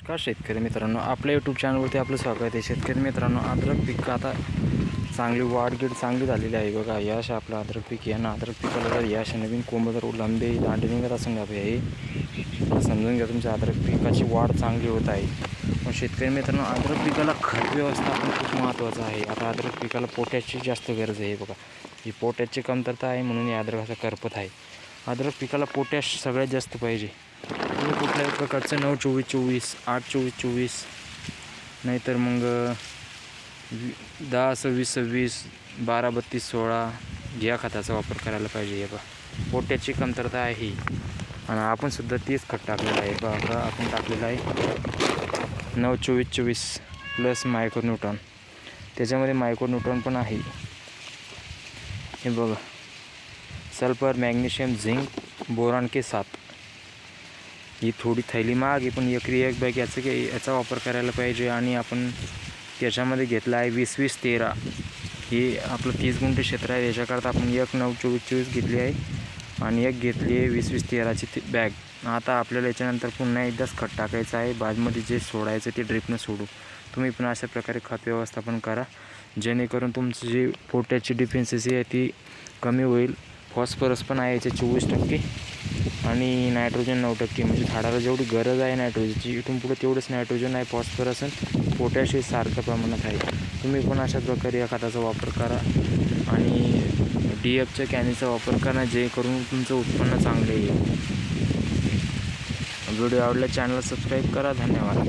नमस्कार शेतकरी मित्रांनो. आपल्या यूट्यूब चॅनलवरती आपलं स्वागत आहे. शेतकरी मित्रांनो अद्रक पीक आता चांगली वाढगीड चांगली झालेली आहे बघा. यश आपलं अद्रक पीक आहे ना. अद्रक पिकाला जर यश नवीन कोंब जर लांबे दांडे निघत असेल का हे समजून घ्या तुमच्या अद्रक पिकाची वाढ चांगली होत आहे. पण शेतकरी मित्रांनो अद्रक पिकाला खत व्यवस्थापन खूप महत्त्वाचं आहे. आता अद्रक पिकाला पोटॅशची जास्त गरज आहे बघा. ही पोटॅशची कमतरता आहे म्हणून या अद्रकाचा करपत आहे. अद्रक पिकाला पोटॅश सगळ्यात जास्त पाहिजे. तुम्ही कुठल्याही प्रकारचं नऊ चोवीस चोवीस आठ चोवीस चोवीस नाहीतर मग वी- दहा सव्वीस सव्वीस बारा बत्तीस सोळा या खताचा वापर करायला पाहिजे हे बा पोट्याची कमतरता आहे. ही आणि आपण सुद्धा खत टाकलेलं आहे. बघा आपण टाकलेलं आहे. नऊ चोवीस चोवीस प्लस मायक्रो न्यूटॉन त्याच्यामध्ये मायक्रो न्यूटॉन पण आहे. हे बघा. सल्फर मॅग्नेशियम झिंक बोरान के साथ ही थोडी थैली महाग आहे पण एकरी एक बॅग याचं की याचा वापर करायला पाहिजे आणि आपण त्याच्यामध्ये घेतला आहे वीस वीस तेरा. ही आपलं तीस गुंठे क्षेत्र आहे. याच्याकरता आपण एक नऊ चोवीस चोवीस घेतली आहे आणि एक घेतली आहे वीस वीस तेराची ती बॅग. आता आपल्याला याच्यानंतर पुन्हा एकदाच खत टाकायचं आहे. बाजमध्ये जे सोडायचं ते ड्रिपनं सोडू. तुम्ही पण अशा प्रकारे खत व्यवस्थापन करा. जेणेकरून तुमचं जी पोट्याची डिफेन्सेस आहे ती कमी होईल. फॉस्फरस पण आहे याचे चोवीस टक्के. आणि नायट्रोजन नऊ टक्के म्हणजे झाडाला जेवढी गरज आहे नायट्रोजनची इथून पुढे तेवढंच नायट्रोजन आहे फॉस्फरस आणि पोटॅश हे सारख्या प्रमाणात आहे. तुम्ही पण अशा प्रकारे या खताचा वापर करा आणि डी एफच्या कॅनीचा वापर करा जे करून तुमचं उत्पन्न चांगलं येईल. व्हिडिओ आवडला चॅनलला सबस्क्राईब करा. धन्यवाद.